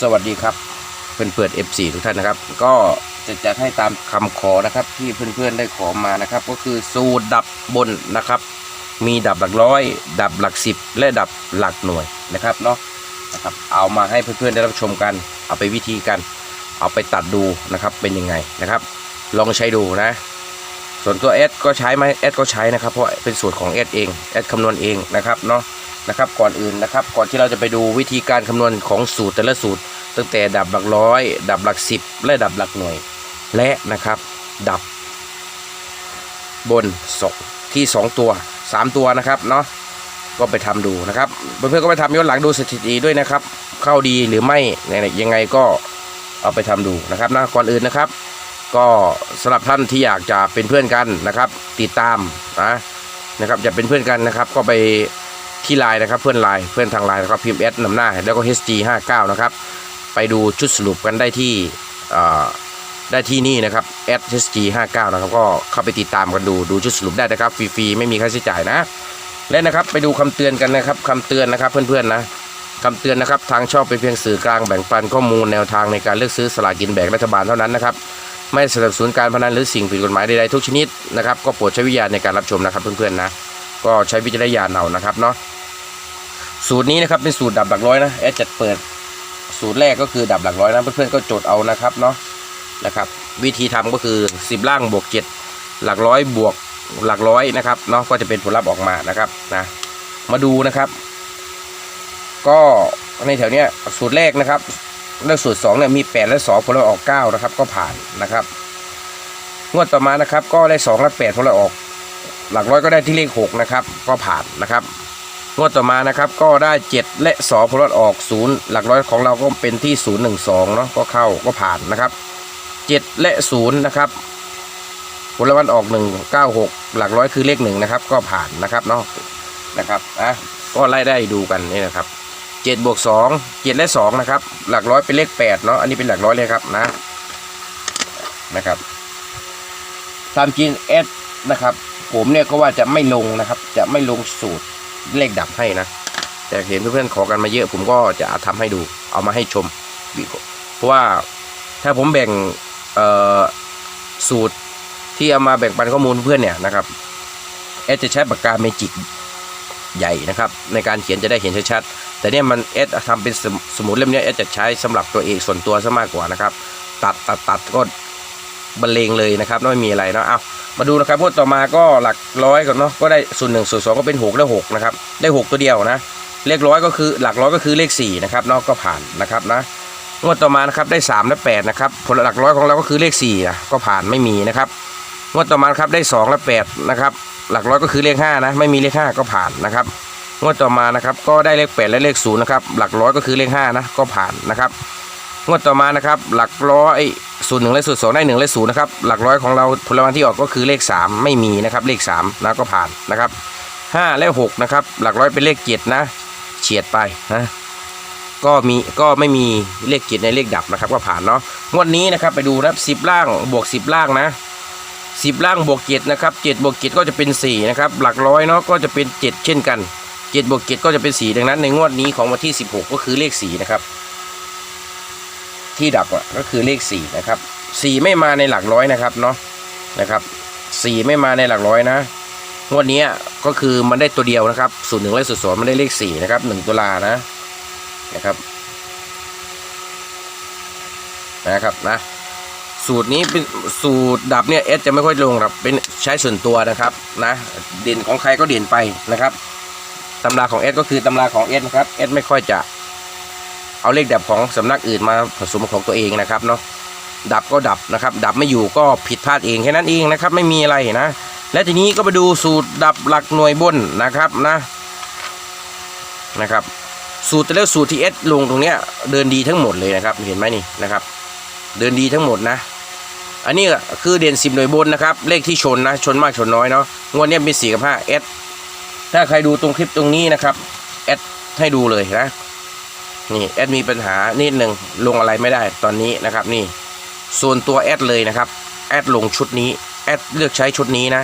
สวัสดีครับเพื่อนเปิด F4 ทุกท่านนะครับ ก็จะจัดให้ตามคำขอนะครับ ที่เพื่อนๆได้ขอมานะครับ ก็คือสูตรดับบนนะครับ มีดับหลักร้อย ดับหลักสิบและดับหลักหน่วยนะครับเนาะนะครับเอามาให้เพื่อนๆได้รับชมกัน เอาไปวิธีกัน เอาไปตัดดูนะครับเป็นยังไงนะครับ ลองใช้ดูนะ ส่วนตัวเอสก็ใช้ไหมเอสก็ใช้นะครับเพราะเป็นสูตรของเอสเองเอสคำนวณเองนะครับเนาะนะครับก่อนอื่นนะครับ ก่อนที่เราจะไปดูวิธีการคำนวณของสูตรแต่ละสูตร ตั้งแต่ดับหลักร้อย ดับหลักสิบและดับหลักหน่วย และนะครับ ดับบนสองที่สองตัวสามตัวนะครับเนาะก็ไปทำดูนะครับเพื่อนๆก็ไปทำย้อนหลังดูสถิติด้วยนะครับ เข้าดีหรือไม่ยังไงก็เอาไปทำดูนะครับนะก่อนอื่นนะครับ ก็สำหรับท่านที่อยากจะเป็นเพื่อนกันนะครับ ติดตามนะนะครับจะเป็นเพื่อนกันนะครับ ก็ไปที่ไลน์นะครับ เพื่อนไลน์เพื่อนทางไลน์นะครับพิมพ์แอดนำหน้า แล้วก็ HG 59 นะครับไปดูชุดสรุปกันได้ที่ได้ที่นี่นะครับ HG 59 นะครับก็เข้าไปติดตามกันดูดูชุดสรุปได้นะครับฟรีๆไม่มีค่าใช้จ่ายนะ และนะครับไปดูคำเตือนกันนะครับคำเตือนนะครับเพื่อนๆนะคำเตือนนะครับทางช่องเป็นเพียงสื่อกลางแบ่งปันข้อมูลแนวทางในการเลือกซื้อสลากกินแบ่งรัฐบาลเท่านั้นนะครับ ไม่สนับสนุนการพนันหรือสิ่งผิดกฎหมายใดๆทุกชนิดนะครับก็โปรดใช้วิทยาณในการรับชมนะครับเพื่อนๆนะก็ใช้วิจารณญาณเอานะครับเนาะสูตรนี้นะครับเป็นสูตรดับหลักร้อยนะแอดจัดเปิดสูตรแรกก็คือดับหลักร้อยนะเพื่อนๆก็จดเอานะครับเนาะนะครับ วิธีทำก็คือ 10 ล่างบวก7หลักร้อยบวกหลักร้อยนะครับเนาะก็จะเป็นผลลัพธ์ออกมานะครับนะมาดูนะครับ ก็ในแถวเนี้ยสูตรแรกนะครับ แล้วสูตร2เนี่ยมี8และ2ผลลัพธ์ออก9นะครับก็ผ่านนะครับงวดต่อมานะครับก็ได้2และ8ผลลัพธ์ออก หลักร้อยก็ได้ที่เลข6นะครับก็ผ่านนะครับงวดต่อมานะครับก็ได้ 7 และ2ผลลัพธ์ออก0หลักร้อยของเราก็เป็นที่ 0 1 2เนาะก็เข้าก็ผ่านนะครับ 7 และ0นะครับผลลัพธ์ออก 1 9 6 หลักร้อยคือเลข1นะครับก็ผ่านนะครับเนาะนะครับอะก็ไล่ได้ดูกันนี่นะครับ เจ็ดบวกสองเจ็ดและสองนะครับ หลักร้อยเป็นเลขแปดเนาะ อันนี้เป็นหลักร้อยเลยครับนะ นะครับตามจริงเอสนะครับ ผมเนี่ยก็ว่าจะไม่ลงนะครับ จะไม่ลงสูตรเลขดับให้นะ แต่เห็นเพื่อนๆขอกันมาเยอะ ผมก็จะทำให้ดู เอามาให้ชม เพราะว่าถ้าผมแบ่งเออสูตรที่เอามาแบ่งปันข้อมูลเพื่อนเนี่ยนะครับเอสจะใช้ปากกาเมจิก ใหญ่นะครับ ในการเขียนจะได้เห็นชัดๆแต่เนี่ยมันเอสทำเป็นสมุดเล่มนี้เอสจะใช้สำหรับตัวเองส่วนตัวซะมากกว่านะครับ ตัดตัดตัดก็บรรเลงเลยนะครับไม่มีอะไรเนาะเอามาดูนะครับงวดต่อมาก็หลักร้อยก่อนเนาะก็ได้ส่วนหนึ่งส่วนสองก็เป็นหกและหกนะครับได้หกตัวเดียวนะเลขร้อยก็คือหลักร้อยก็คือเลขสี่นะครับเนาะก็ผ่านนะครับนะงวดต่อมานะครับได้สามและแปดนะครับผลหลักร้อยของเราก็คือเลขสี่นะก็ผ่านไม่มีนะครับงวดต่อมาครับได้สองและแปดนะครับ หลักร้อยก็คือเลขห้านะไม่มีเลขห้าก็ผ่านนะครับงวดต่อมานะครับก็ได้เลขแปดและเลขศูนย์นะครับหลักร้อยก็คือเลขห้านะก็ผ่านนะครับงวดต่อมานะครับหลักร้อยศูนย์หนึ่งและศูนย์สองได้หนึ่งและศูนย์นะครับหลักร้อยของเราผลรางวัลที่ออกก็คือเลขสามไม่มีนะครับเลขสามนะก็ผ่านนะครับห้าและหกนะครับหลักร้อยเป็นเลขเจ็ดนะเฉียดไปนะก็มีก็ไม่มีเลขเจ็ดในเลขดับนะครับก็ผ่านเนาะงวดนี้นะครับไปดูนะครับสิบล่างบวกสิบล่างนะ สิบล่างบวกเจ็ดนะครับเจ็ดบวกเจ็ดก็จะเป็นสี่นะครับ หลักร้อยเนาะก็จะเป็นเจ็ดเช่นกันเจ็ดบวกเจ็ดก็จะเป็นสีดังนั้นในงวดนี้ของวันที่ 16 ก็คือเลขสีนะครับ ที่ดับอะก็คือเลขสี่นะครับสี่ไม่มาในหลักร้อยนะครับเนาะนะครับสี่ไม่มาในหลักร้อยนะงวดนี้ก็คือมันได้ตัวเดียวนะครับสูตรหนึ่งและสูตรสองมันได้เลขสี่นะครับหนึ่งตุลานะนะครับนะครับนะ สูตรนี้เป็นสูตรดับเนี่ยเอสจะไม่ค่อยลงครับเป็นใช้ส่วนตัวนะครับนะเด่นของใครก็เด่นไปนะครับตำราของเอสก็คือตำราของเอสนะครับเอสไม่ค่อยจะเอาเลขดับของสำนักอื่นมาผสมของตัวเองนะครับเนาะดับก็ดับนะครับ ดับไม่อยู่ก็ผิดพลาดเองแค่นั้นเองนะครับ ไม่มีอะไรนะ และทีนี้ก็มาดูสูตรดับหลักหน่วยบนนะครับนะนะครับ สูตรแต่ละสูตรที่เอสลงตรงเนี้ยเดินดีทั้งหมดเลยนะครับ เห็นไหมนี่นะครับ เดินดีทั้งหมดนะ อันนี้คือเด่นสิบหน่วยบนนะครับ เลขที่ชนนะ ชนมากชนน้อยเนาะงวดนี้ยเป็นสี่กับห้าเอสถ้าใครดูตรงคลิปตรงนี้นะครับแอดให้ดูเลยนะนี่แอดมีปัญหานิดหนึ่งลงอะไรไม่ได้ตอนนี้นะครับนี่ส่วนตัวแอดเลยนะครับแอดลงชุดนี้แอดเลือกใช้ชุดนี้นะ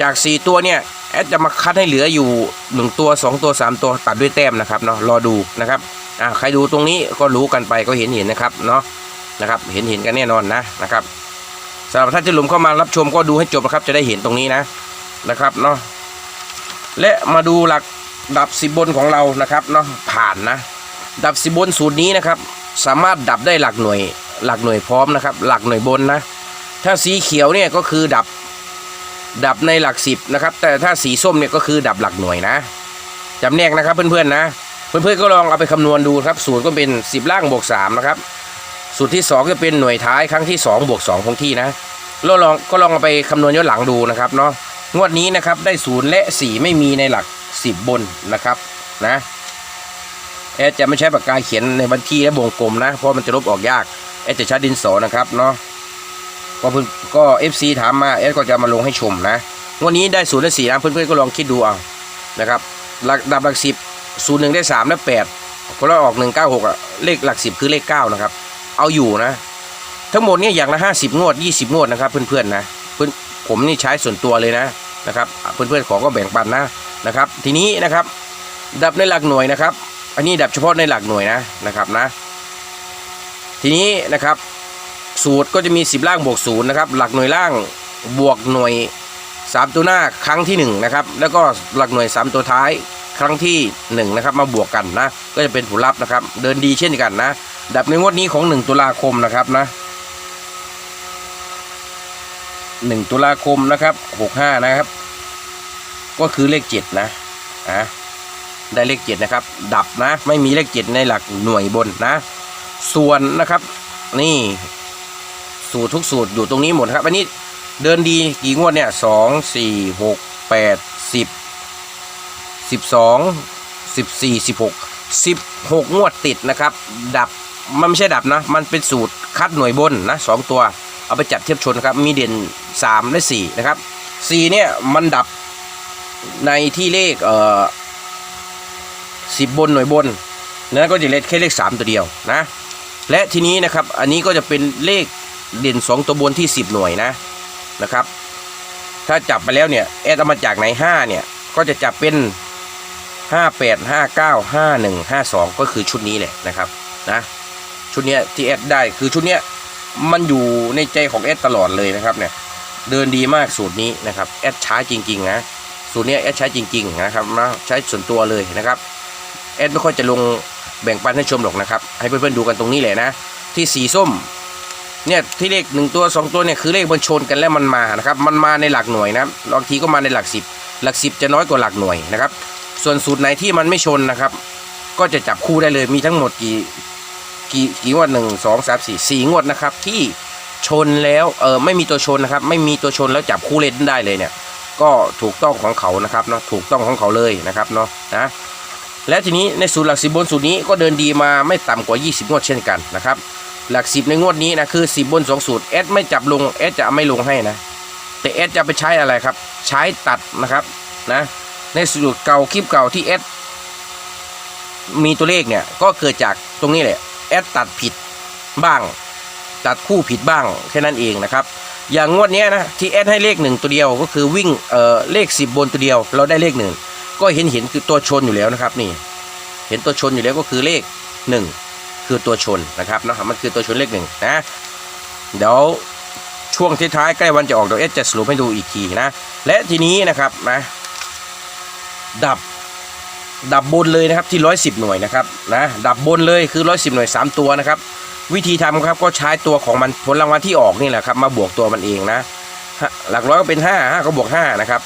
จาก 4 ตัวเนี่ยแอดจะมาคัดให้เหลืออยู่ 1 ตัว 2 ตัว 3 ตัวตัดด้วยแต้มนะครับเนาะรอดูนะครับอ่าใครดูตรงนี้ก็รู้กันไปก็เห็นเห็นนะครับเนาะนะครับเห็นเห็นกันแน่นอนนะนะครับ สำหรับท่านที่หลุมเข้ามารับชมก็ดูให้จบนะครับ จะได้เห็นตรงนี้นะนะครับเนาะและมาดูหลักดับสิบบนของเรานะครับเนาะผ่านนะ ดับสิบบนสูตรนี้นะครับ สามารถดับได้หลักหน่วย หลักหน่วยพร้อมนะครับ หลักหน่วยบนนะ ถ้าสีเขียวเนี่ยก็คือดับดับในหลักสิบนะครับ แต่ถ้าสีส้มเนี่ยก็คือดับหลักหน่วยนะจำแนกนะครับเพื่อนๆนะ เพื่อนๆก็ลองเอาไปคำนวณดูครับ สูตรก็เป็น 10 ล่างบวก3นะครับ สูตรที่ 2 จะเป็นหน่วยท้ายครั้งที่ 2 บวก2คงที่นะแล้วลองก็ลองเอาไปคำนวณย้อนหลังดูนะครับเนาะงวดนี้นะครับได้ศูนย์และ 4 ไม่มีในหลัก 10 บนนะครับนะแอดจะไม่ใช้ปากกาเขียนในบัญชีและวงกลมนะ เพราะมันจะลบออกยากแอดจะใช้ดินสอนะครับเนาะก็เพื่อนก็ FC ถามมาแอดก็จะมาลงให้ชมนะงวันนี้ได้ศูนย์และสี่นะเพื่อนๆก็ลองคิดดูเอานะครับหลักดับหลักสิบศูนย์หนึ่งได้สามและแปดคนละออกหนึ่งเก้าหกอะเลขหลักสิบคือเลขเก้านะครับ เอาอยู่นะ ทั้งหมดเนี่ยอย่างละห้าสิบงวดยี่สิบงวดนะครับ เพื่อนๆนะเพื่อนผมนี่ใช้ส่วนตัวเลยนะนะครับ เพื่อนๆขอก็แบ่งปันนะนะครับ ทีนี้นะครับ ดับในหลักหน่วยนะครับ อันนี้ดับเฉพาะในหลักหน่วยนะนะครับนะ ทีนี้นะครับสูตรก็จะมี 10 ล่างบวกศูนย์นะครับ หลักหน่วยล่างบวกหน่วย 3 ตัวหน้าครั้งที่1นะครับแล้วก็หลักหน่วย 3 ตัวท้ายครั้งที่1นะครับมาบวกกันนะก็จะเป็นผลลัพธ์นะครับ เดินดีเช่นกันนะ ดับในงวดนี้ของ1ตุลาคมนะครับนะ1ตุลาคมนะครับ65นะครับ ก็คือเลข7นะอะได้เลข7นะครับ ดับนะ ไม่มีเลข7ในหลักหน่วยบนนะ ส่วนนะครับ นี่สูตรทุกสูตรอยู่ตรงนี้หมดครับอันนี้เดินดีกี่งวดเนี่ยสองสี่หกแปดสิบสิบสองสิบสี่สิบหกสิบหกงวดติดนะครับ ดับ มันไม่ใช่ดับนะ มันเป็นสูตรคัดหน่วยบนนะสองตัว เอาไปจับเทียบชนครับ มีเด่นสามและสี่นะครับสี่เนี่ย มันดับในที่เลขเอ่อสิบบนหน่วยบนนั้นก็จะเลขแค่เลขสามตัวเดียวนะ และทีนี้นะครับ อันนี้ก็จะเป็นเลขเด่น 2 ตัวบนที่ 10 หน่วยนะนะครับ ถ้าจับไปแล้วเนี่ยแอดเอามาจากไหน5เนี่ย ก็จะจับเป็น 5 8 5 9 5 1 5 2 ก็คือชุดนี้แหละนะครับนะ ชุดเนี้ยที่แอดได้คือชุดเนี้ยมันอยู่ในใจของแอดตลอดเลยนะครับเนี่ยเดินดีมากสูตรนี้นะครับแอดใช้จริงๆนะสูตรนี้ยแอดใช้จริง ๆ นะครับนะใช้ส่วนตัวเลยนะครับแอดไม่ค่อยจะลงแบ่งปันให้ชมหรอกนะครับ ให้เพื่อนๆดูกันตรงนี้แหละนะ ที่สีส้มเนี่ยที่เลขหนึ่งตัวสองตัวเนี่ยคือเลขมันชนกันแล้วมันมานะครับ มันมาในหลักหน่วยนะบางทีก็มาในหลักสิบหลักสิบจะน้อยกว่าหลักหน่วยนะครับ ส่วนสูตรไหนที่มันไม่ชนนะครับ ก็จะจับคู่ได้เลยมีทั้งหมดกี่ กี่กี่งวดหนึ่งสองสามสี่สี่งวดนะครับ ที่ชนแล้วเออไม่มีตัวชนนะครับ ไม่มีตัวชนแล้วจับคู่เล่นได้เลยเนี่ย ก็ถูกต้องของเขานะครับเนาะถูกต้องของเขาเลยนะครับเนาะนะและทีนี้ในสูตรหลักสิบบนสูตรนี้ก็เดินดีมาไม่ต่ำกว่า 20 งวดเช่นกันนะครับหลักสิบในงวดนี้นะคือ10บบน2สูตรแอดไม่จับลงแอดจะไม่ลงให้นะแต่แอดจะไปใช้อะไรครับ ใช้ตัดนะครับนะในสูตรเก่าคลิปเก่าที่แอดมีตัวเลขเนี่ยก็เกิดจากตรงนี้แหละ ดตัดผิดบ้าง ตัดคู่ผิดบ้างแค่นั้นเองนะครับ อย่างงวดนี้นะที่แอดให้เลขหนึ่งตัวเดียวก็คือวิ่งเอ่อเลข 10 บนตัวเดียว เราได้เลขหนึ่งก็เห็นเห็นคือตัวชนอยู่แล้วนะครับนี่ เห็นตัวชนอยู่แล้วก็คือเลขหนึ่งคือตัวชนนะครับเนาะมันคือตัวชนเลขหนึ่งนะเดี๋ยวช่วงท้ายใกล้วันจะออกเดี๋ยวเอสจะสรุปให้ดูอีกทีนะ และทีนี้นะครับนะดับ ดับบนเลยนะครับที่ร้อยสิบหน่วยนะครับนะดับบนเลยคือร้อยสิบหน่วยสามตัวนะครับ วิธีทำครับก็ใช้ตัวของมันผลรางวัลที่ออกนี่แหละครับมาบวกตัวมันเองนะหลักร้อยก็เป็นห้าห้าก็บวกห้านะครับ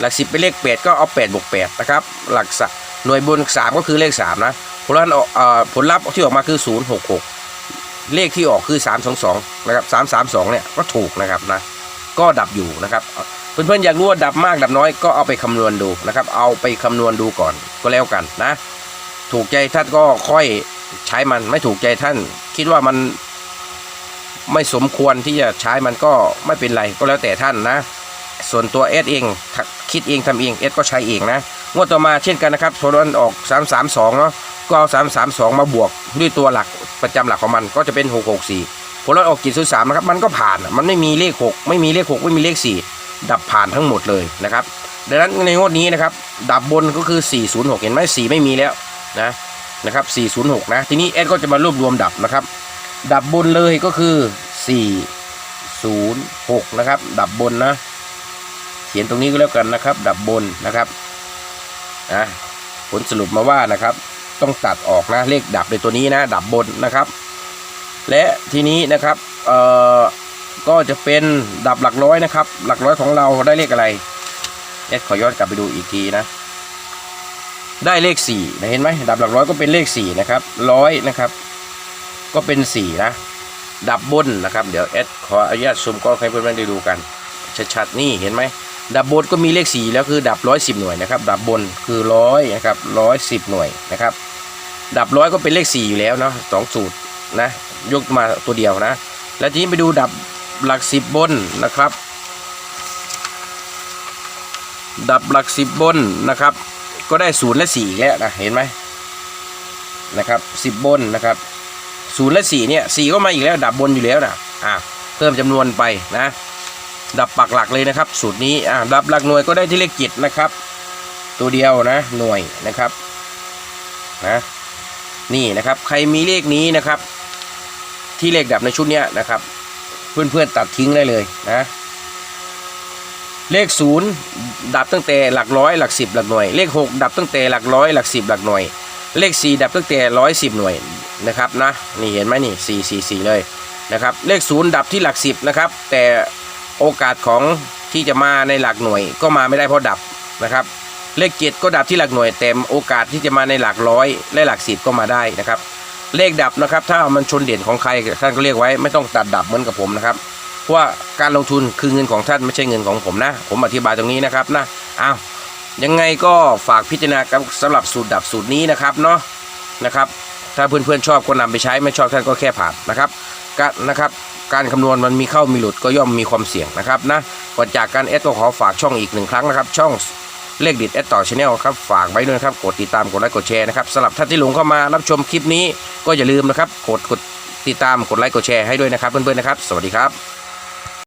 หลักสิบเป็นเลขแปดก็เอาแปดบวกแปดนะครับ หลักสหน่วยบนสามก็คือเลขสามนะ ผลลัพธ์ผลลัพธ์ที่ออกมาคือศูนย์หกหกเลขที่ออกคือสามสองสองนะครับสามสามสองเนี่ยก็ถูกนะครับนะ ก็ดับอยู่นะครับ เพื่อนๆอยากรู้ว่าดับมากดับน้อยก็เอาไปคำนวณดูนะครับ เอาไปคำนวณดูก่อนก็แล้วกันนะ ถูกใจท่านก็ค่อยใช้มันไม่ถูกใจท่าน คิดว่ามันไม่สมควรที่จะใช้มันก็ไม่เป็นไรก็แล้วแต่ท่านนะ ส่วนตัวเอสเองคิดเองทำเองเอสก็ใช้เองนะงวดต่อมาเช่นกันนะครับโทรนออก 332เนาะก็เอา332 มาบวกด้วยตัวหลักประจำหลักของมันก็จะเป็น 664ผลลัพธ์ออกกิจสุสามนะครับมันก็ผ่านมันไม่มีเลข 6 ไม่มีเลข 6 ไม่มีเลข 4 ดับผ่านทั้งหมดเลยนะครับดังนั้นในงวดนี้นะครับดับบนก็คือ 406 เห็นไหม4ไม่มีแล้วนะนะครับ 406 นะทีนี้แอดก็จะมารวบรวมดับนะครับ ดับบนเลยก็คือ 406 นะครับ ดับบนนะเขียนตรงนี้ก็แล้วกันนะครับ ดับบนนะครับอะผลสรุปมาว่านะครับ ต้องตัดออกนะเลขดับในตัวนี้นะ ดับบนนะครับ และทีนี้นะครับเอ่อ ก็จะเป็นดับหลักร้อยนะครับ หลักร้อยของเราได้เลขอะไรแอดขอย้อนกลับไปดูอีกทีนะ ได้เลขสี่นะเห็นไหมดับหลักร้อยก็เป็นเลขสี่นะครับร้อยนะครับ ก็เป็นสี่นะดับบนนะครับ เดี๋ยวแอดขออนุญาตซูมกล้องให้เพื่อนๆได้ดูกันชัดๆนี่เห็นไหมดับบนก็มีเลขสี่แล้วคือดับร้อยสิบหน่วยนะครับ ดับบนคือร้อยนะครับร้อยสิบหน่วยนะครับ ดับร้อยก็เป็นเลขสี่อยู่แล้วเนาะสองสูตรนะยกมาตัวเดียวนะ แล้วทีนี้ไปดูดับ หลักสิบบนนะครับ ดับหลักสิบบนนะครับ ก็ได้ศูนย์และสี่แล้วนะเห็นไหมนะครับสิบบนนะครับศูนย์และสี่เนี่ยสี่ก็มาอีกแล้ว ดับบนอยู่แล้วนะอะเพิ่มจำนวนไปนะ ดับปักหลักเลยนะครับ สูตรนี้อะดับหลักหน่วยก็ได้ที่เลขเจ็ดนะครับ ตัวเดียวนะหน่วยนะครับนะนี่นะครับใครมีเลขนี้นะครับ ที่เลขดับในชุดเนี้ยนะครับ เพื่อนๆตัดทิ้งได้เลยนะเลขศูนย์ดับตั้งแต่หลักร้อยหลักสิบหลักหน่วย เลขหกดับตั้งแต่หลักร้อยหลักสิบหลักหน่วย เลขสี่ดับตั้งแต่ร้อยสิบหน่วยนะครับนะนี่เห็นไหมนี่สี่สี่สี่เลยนะครับเลขศูนย์ดับที่หลักสิบนะครับแต่โอกาสของที่จะมาในหลักหน่วยก็มาไม่ได้เพราะดับนะครับเลขเจ็ดก็ดับที่หลักหน่วยแต่โอกาสที่จะมาในหลักร้อยและหลักสิบก็มาได้นะครับ เลขดับนะครับ ถ้ามันชนเด่นของใครท่านก็เรียกไว้ไม่ต้องตัดดับเหมือนกับผมนะครับเพราะว่าการลงทุนคือเงินของท่านไม่ใช่เงินของผมนะ ผมอธิบายตรงนี้นะครับนะอ้าวยังไงก็ฝากพิจารณาสำหรับสูตรดับสูตรนี้นะครับเนาะนะครับ ถ้าเพื่อนๆชอบก็นำไปใช้ไม่ชอบท่านก็แค่ผ่านนะครับก็นะครับการคำนวณมันมีเข้ามีหลุดก็ย่อมมีความเสี่ยงนะครับนะก่อนจากการเอสก็ขอฝากช่องอีกหนึ่งครั้งนะครับ ช่อง เลขดิดเอสต่อชาแนลครับฝากไว้ด้วยนะครับ กดติดตามกดไลค์กดแชร์นะครับสำหรับท่านที่หลงเข้ามารับชมคลิปนี้ก็อย่าลืมนะครับ กดกดติดตามกดไลค์กดแชร์ให้ด้วยนะครับเพื่อนๆนะครับ สวัสดีครับ